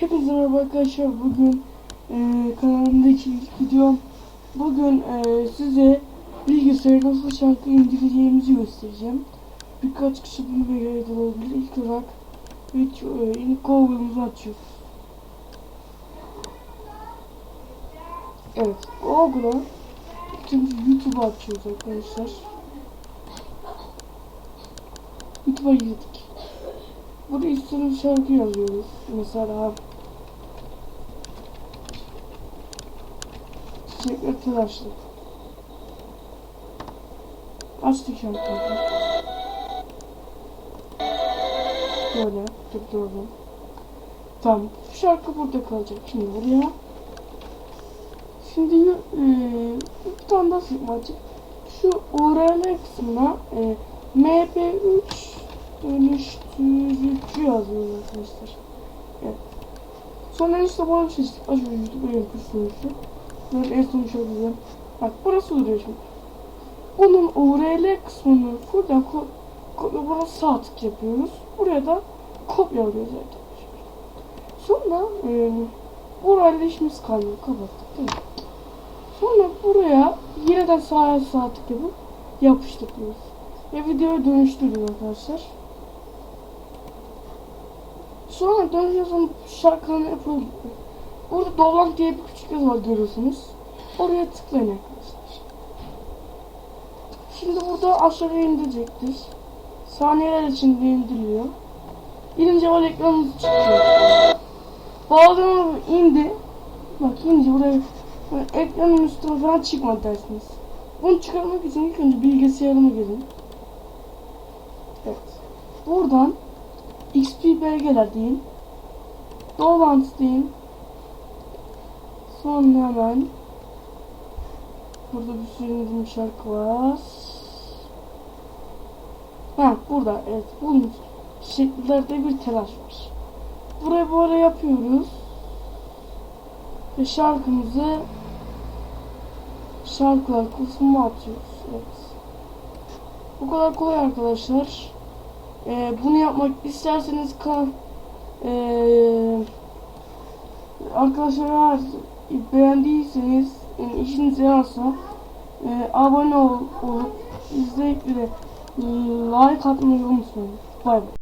Hepinize merhaba arkadaşlar. Bugün e, kanalımdaki ilk videom. Bugün e, size bilgisayarda nasıl şarkı indireceğimizi göstereceğim. Birkaç kişi bunu merak olabilir. İlk olarak hiç, e, ilk Google'ımızı açıyoruz. Evet, Google'a şimdi YouTube'u açıyoruz arkadaşlar. YouTube'a girdik. Burada istediğimiz şarkı yazıyoruz. Mesela Çiçekler telaşlı. Açtık şarkıyı. Böyle durdurdum. Tamam. Bu şarkı burada kalacak. Şimdi buraya. Şimdi e, bir tane daha sıkma açık. Şu URL kısmına e, mp3 dönüştürücü yazıyoruz arkadaşlar. Evet. Sonra işte bana bir seçtik. Açıyorum YouTube benim kursumuzu. Böyle en son şöyle. Bak burası duruyor şimdi. Bunun URL kısmını buradan ko ko buna sağ tık yapıyoruz. Buraya da kopyalıyoruz arkadaşlar. Sonra e, burayla işimiz kalmıyor. Kapattık değil mi? Sonra buraya yeniden sağa sağ tık yapıp yapıştırıyoruz. Ve videoyu dönüştürüyoruz arkadaşlar. Sonra dönüşüyorsun şarkının yapıldı. Burada dolan diye bir küçük yazı var görüyorsunuz. Oraya tıklayın arkadaşlar. Şimdi burada aşağıya indirecektir. Saniyeler içinde indiriliyor. İnince var ekranımız çıkıyor. Bağlamam indi. Bak inince buraya böyle ekranın üstüne falan çıkmadı dersiniz. Bunu çıkarmak için ilk önce bilgisayarıma girin. Evet. Buradan XP belgeler deyin. Dolant deyin. Sonra hemen Burada bir sürü şarkı var. Ha burada evet bunun şekillerde bir telaş var. Buraya böyle yapıyoruz. Ve şarkımızı şarkılar kısmına atıyoruz. Evet. Bu kadar kolay arkadaşlar. Ee, bunu yapmak isterseniz kan ee, arkadaşlar beğendiyseniz yani işinize yararsa e, abone ol, olup izleyip bir de like atmayı unutmayın. Bay bay.